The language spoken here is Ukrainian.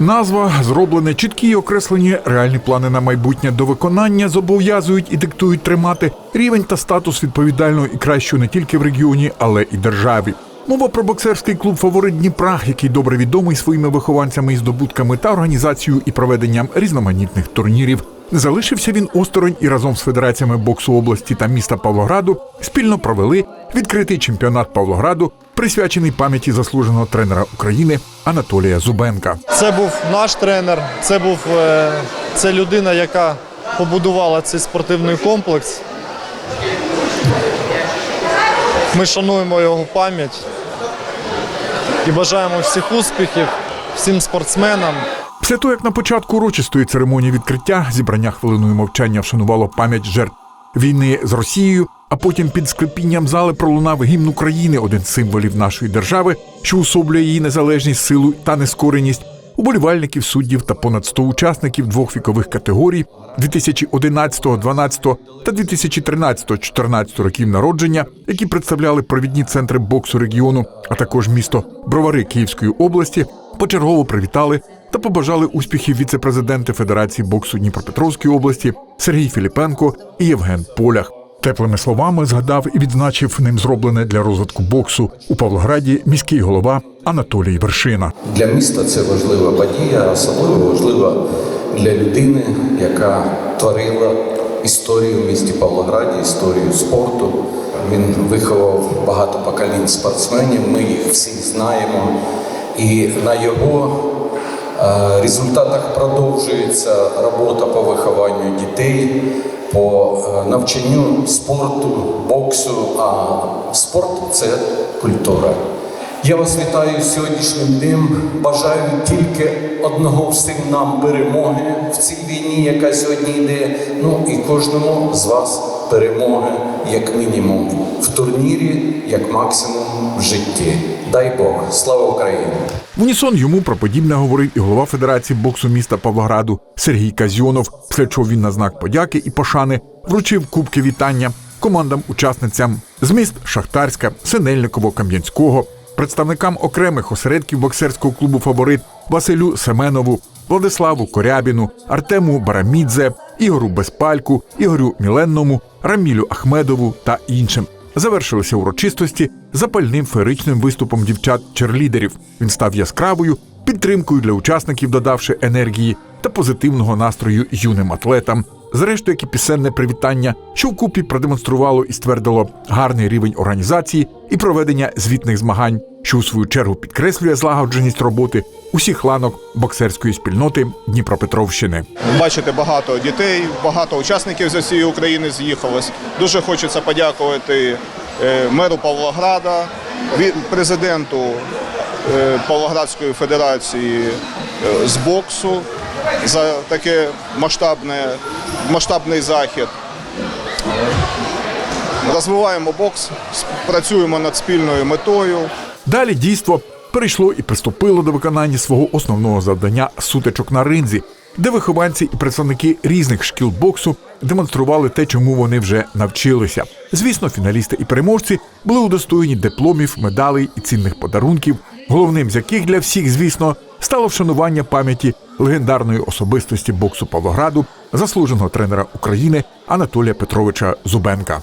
Назва зроблене чіткі і окреслені реальні плани на майбутнє до виконання зобов'язують і диктують тримати рівень та статус відповідального і кращого не тільки в регіоні, але і державі. Мова про боксерський клуб Фаворит Дніпра, який добре відомий своїми вихованцями і здобутками та організацією і проведенням різноманітних турнірів. Залишився він осторонь і разом з федераціями боксу області та міста Павлограду спільно провели відкритий чемпіонат Павлограду, присвячений пам'яті заслуженого тренера України Анатолія Зубенка. Це був наш тренер, це був е, це людина, яка побудувала цей спортивний комплекс. Ми шануємо його пам'ять і бажаємо всіх успіхів всім спортсменам. Після того, як на початку урочистої церемонії відкриття зібрання хвилиною мовчання вшанувало пам'ять жертв війни з Росією, а потім під склепінням зали пролунав гімн України, один з символів нашої держави, що особлює її незалежність, силу та нескореність. Уболівальників, суддів та понад 100 учасників двох вікових категорій 2011, 12 та 2013, 14 років народження, які представляли провідні центри боксу регіону, а також місто Бровари Київської області, почергово привітали та побажали успіхів віце-президенти Федерації боксу Дніпропетровської області Сергій Філіпенко і Євген Полях. Теплими словами згадав і відзначив ним зроблене для розвитку боксу у Павлограді міський голова Анатолій Вершина. Для міста це важлива подія, особливо важлива для людини, яка творила історію в місті Павлограді, історію спорту. Він виховав багато поколінь спортсменів. Ми їх всі знаємо. І на його результатах продовжується робота по вихованню дітей, по е, навчанню спорту, боксу. А спорт це культура. Я вас вітаю сьогоднішнім днем. Бажаю тільки одного всім нам перемоги в цій війні, яка сьогодні йде. Ну і кожному з вас перемоги, як мінімум, в турнірі, як максимум в житті. Дай Бог, слава Україні! В унісон йому про подібне говорив і голова Федерації боксу міста Павлограду Сергій Казьйонов, після чого він на знак подяки і пошани вручив кубки вітання командам-учасницям з міст Шахтарська, Синельниково, Кам'янського, представникам окремих осередків боксерського клубу Фаворит Василю Семенову, Владиславу Корябіну, Артему Барамідзе, Ігору Безпальку, Ігорю Міленному, Рамілю Ахмедову та іншим. Завершилися урочистості запальним феєричним виступом дівчат-черлідерів. Він став яскравою підтримкою для учасників, додавши енергії та позитивного настрою юним атлетам. Зрештою, як і пісенне привітання, що вкупі продемонструвало і ствердило гарний рівень організації і проведення звітних змагань, що у свою чергу підкреслює злагодженість роботи усіх ланок боксерської спільноти Дніпропетровщини. Бачите, багато дітей, багато учасників з усієї України з'їхалось. Дуже хочеться подякувати е, меру Павлограда, президенту е, Павлоградської федерації е, з боксу за таке масштабне, масштабний захід. Розвиваємо бокс, працюємо над спільною метою. Далі дійство перейшло і приступило до виконання свого основного завдання сутичок на ринзі, де вихованці і представники різних шкіл боксу демонстрували те, чому вони вже навчилися. Звісно, фіналісти і переможці були удостоєні дипломів, медалей і цінних подарунків, головним з яких для всіх, звісно, стало вшанування пам'яті легендарної особистості боксу Павлограду, заслуженого тренера України Анатолія Петровича Зубенка.